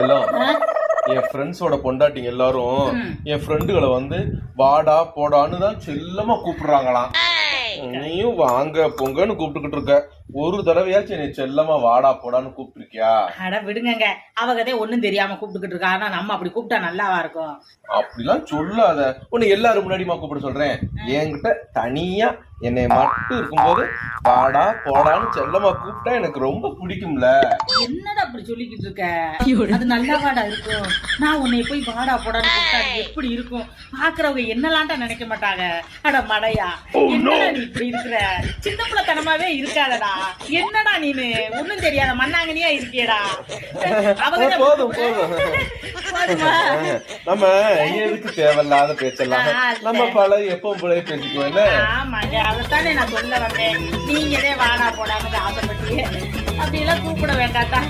செல்லம் என் ஃப்ரெண்ட்ஸோட பொண்டாட்டிங்க எல்லாரும் என் ஃப்ரெண்டுகளை வந்து வாடா போடான்னு தான் செல்லமா கூப்பிடுறாங்களாம். நீயும் வாங்க பொங்கன்னு கூப்பிட்டுக்கிட்டு இருக்க. ஒரு தடவையாச்சும் நீ செல்லமா வாடா போடான்னு கூப்பிட்டுருக்கியா? அட விடுங்கங்க. அவகதே ஒண்ணும் தெரியாம கூப்பிட்டுக்கிட்டு இருக்கா. ஆனா நம்ம அப்படி கூப்பிட்டா நல்லாவா இருக்கும்? அப்படிலாம் சொல்லாத. உன்னை எல்லாரும் முன்னாடிமா கூப்பிட சொல்றேன். என்கிட்ட தனியா என்னை மட்டும் இருக்கும்போது வாடா போடான்னு செல்லமா கூப்பிட்டா எனக்கு ரொம்ப பிடிக்கும்ல. என்னடா அப்படி சொல்லிக்கிட்டு இருக்க? அது நல்லாவாடா இருக்கும். நான் உன்னை போய் வாடா போடான்னு கூப்பிட்டா எப்படி இருக்கும்? பாக்குறவங்க என்னலான்டா நினைக்க மாட்டாங்க. அட மடையா. என்னடா நீ இப்படி இருக்கிற சின்ன பிள்ளைத்தனமாவே இருக்காதடா. என்னடா நீனு? ஒண்ணும் தெரியாத மண்ணாங்கனியா இருக்கியடா. அவங்க போதும் போதும். போதுமா? நம்ம எதுக்கு தேவையில்லாத பேச்செல்லாம்? நம்ம பல எப்பவும் போல பேசிக்குவோம் என்ன ஆமாங்க அதைத்தானே நான் சொல்ல வந்தேன். நீங்களே வாடா போடான்னு ஆசைப்பட்டீங்க அப்படி எல்லாம் கூப்பிட சரியாடா